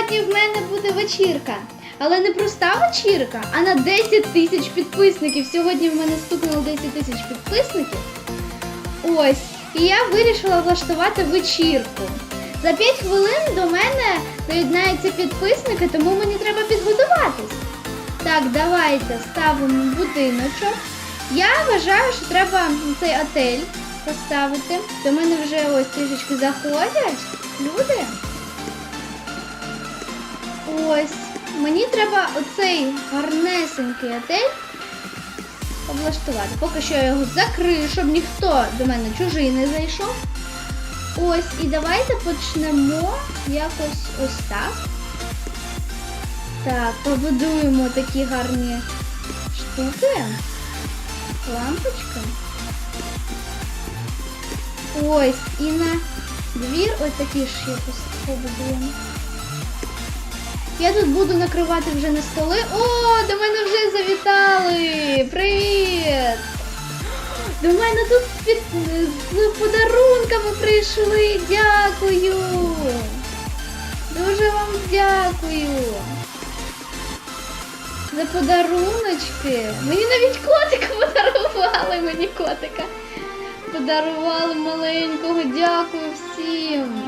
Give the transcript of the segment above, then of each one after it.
Сьогодні в мене буде вечірка. Але не проста вечірка, а на 10 тисяч підписників. Сьогодні в мене стукнуло 10 тисяч підписників. Ось. І я вирішила влаштувати вечірку. За 5 хвилин до мене доєднаються підписники, тому мені треба підготуватись. Так, давайте ставимо будиночок. Я вважаю, що треба цей отель поставити. До мене вже ось трішечки заходять люди. Ось. Мені треба оцей гарнесенький отель облаштувати. Поки що я його закрию, щоб ніхто до мене чужий не зайшов. Ось, і давайте почнемо якось ось так. Так, побудуємо такі гарні штуки. Лампочки. Ось, і на двір ось такі ж якось побудуємо. Я тут буду накривати вже на столи. О, до мене вже завітали! Привіт! До мене тут під... з подарунками прийшли. Дякую! Дуже вам дякую! За подаруночки. Мені навіть котика подарували мені котика. Подарували маленького. Дякую всім.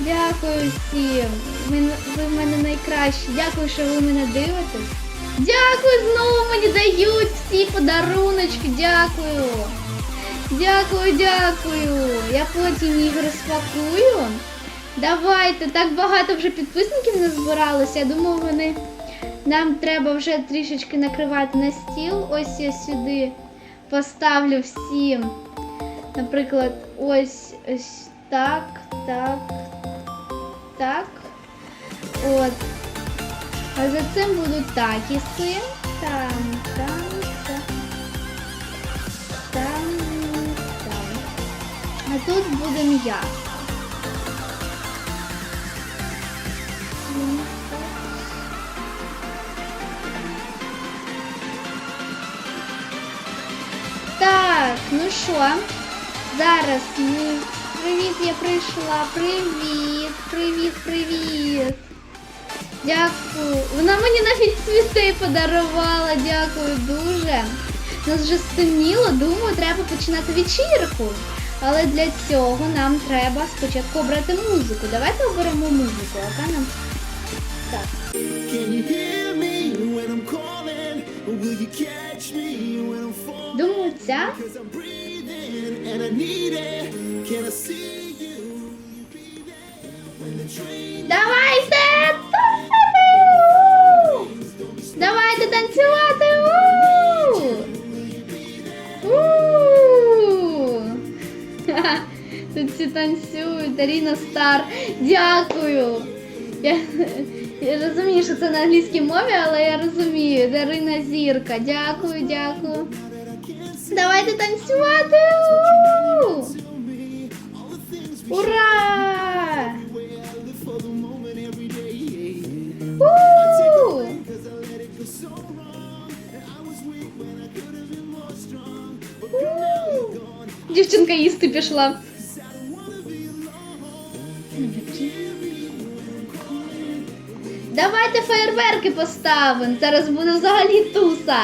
Дякую всім. Ви, в мене найкращі. Дякую, що ви мене дивитесь. Дякую, знову мені дають всі подаруночки. Дякую. Дякую, дякую. Я потім їх розпакую. Давайте, так багато вже підписників не збиралося. Я думаю, вони нам треба вже трішечки накривати на стіл. Ось я сюди поставлю всім. Наприклад, ось ось так, так, так. От. А за цим будуть такіси. Там, там, там. Там, там. А тут буде м'ясо. Так, ну що, зараз ми. Привіт, я прийшла. Привіт, привіт, привіт. Дякую. Вона мені навіть цвітей подарувала. Дякую дуже. Нас вже стемніло, думаю, треба починати вечірку. Але для цього нам треба спочатку обрати музику. Давайте оберемо музику, яка нам. Так. Думаю, ця. And I need it. Can I see you? You be there when Давайте! Давайте танцювати! У! Тут всі танцюють, Аріна Стар. Дякую. Я, я розумію, що це на англійській мові, але я розумію. Дарина Зірка. Дякую, дякую. Давайте танцювати! У! Ура! Дівчинка їсти пішла. Давайте фейерверки поставимо. Зараз буде взагалі туса.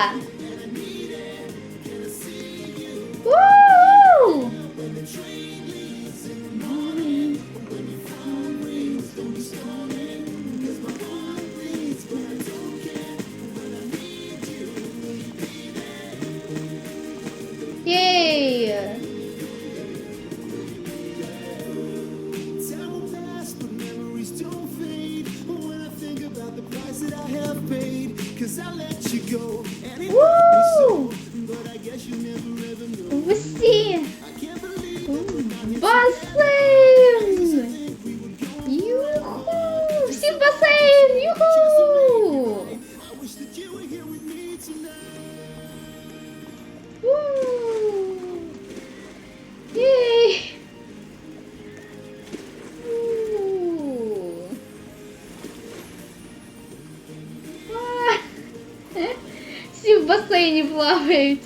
Басейні плавають.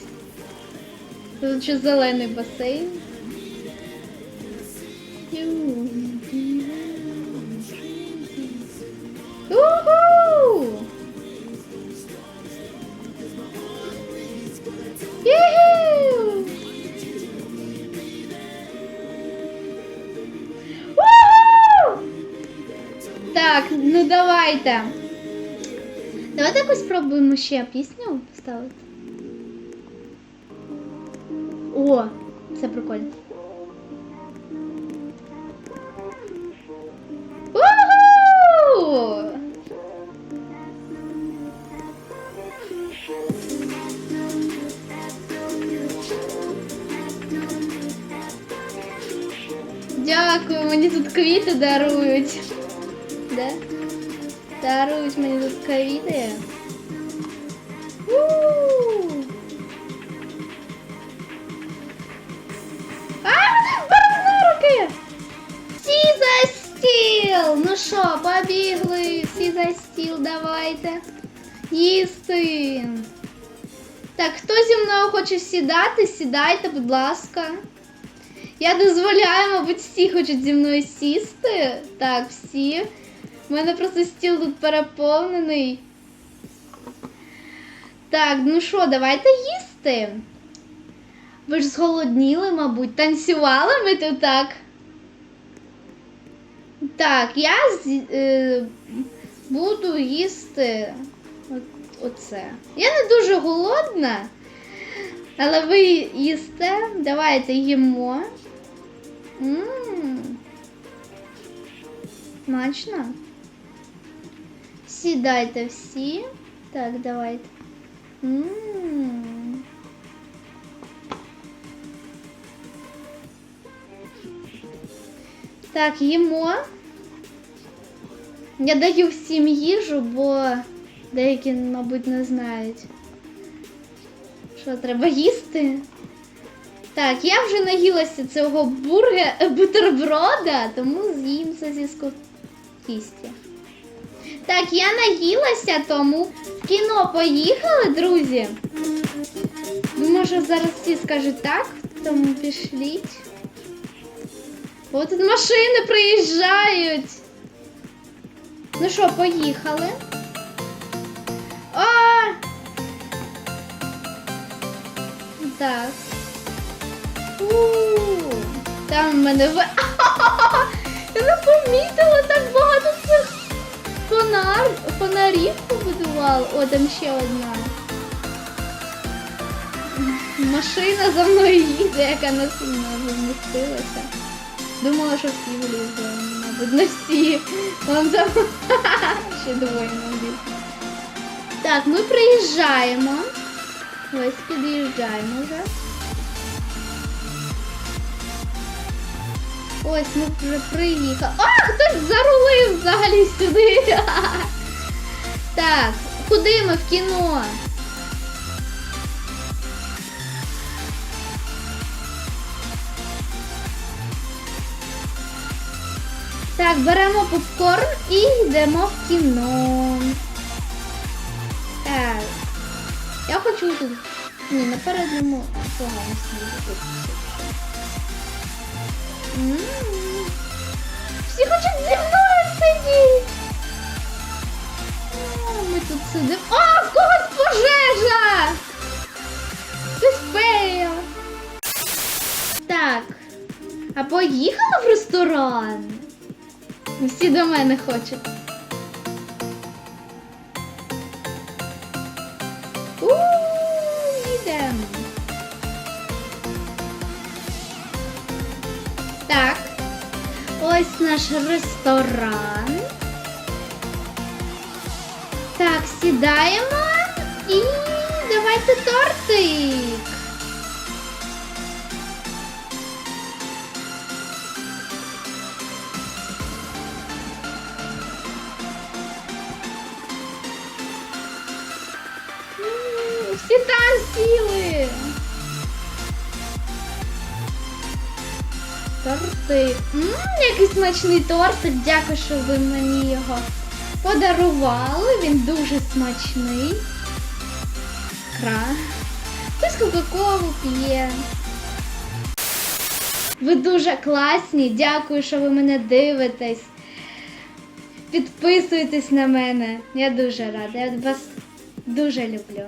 Тут ще зелений басейн. Уху! Так, ну давайте. Давайте якось спробуємо ще пісню поставити. О, це прикольно. Уху! Дякую, мені тут квіти дарують. Да? Дарують мені тут за! Ну що, побігли, всі за стіл, давайте. Їсти. Так, хто зі мною хоче сідати, сідайте, будь ласка. Я дозволяю, мабуть, всі хочуть зі мною сісти. Так, всі. У мене просто стіл тут переповнений. Так, ну що, давайте їсти. Ви ж зголодніли, мабуть, танцювали ми тут так. Так, я е, буду їсти оце. Я не дуже голодна, але ви їсте. Давайте їмо. Мм. Смачно. Сідайте всі. Так, давайте. Так, їмо. Я даю всім їжу, бо деякі, мабуть, не знають, що треба їсти. Так, я вже наїлася цього бургера бутерброда, тому з'їм в тісті. Так, я наїлася, тому в кіно поїхали, друзі. Ну, може, зараз всі скажуть так, тому пішліть. О, тут машини приїжджають. Ну що, поїхали. А! Так. У, -у, -у. Там в мене в. Я не помітила так багато фонар... фонарів побудували. О, там ще одна. Машина за мною їде, яка не сильно вмістилася. Думала, що всі влізли, мабуть, не всі. Вон там ще двоє, мабуть. Так, ми приїжджаємо. Ось під'їжджаємо вже. Ось ми вже приїхали. А, хтось зарулив взагалі сюди. Так, куди ми в кіно? Так, беремо попкорн і йдемо в кіно. Так. Я хочу тут. Ні, на передньому погано сидіти. М. Всі хочуть зі мною сидіти. Ми тут сидимо. О, в когось пожежа! Це пеє. Так. А поїхала в ресторан? Всі до мене хочуть. Так. Ось наш ресторан. Так, сідаємо і давайте тортик. М, Всі там сіли. Тортик. Ммм, який смачний тортик. Дякую, що ви мені його подарували. Він дуже смачний. Кра. Хтось кока-колу п'є. Ви дуже класні. Дякую, що ви мене дивитесь. Підписуйтесь на мене. Я дуже рада. Я вас дуже люблю.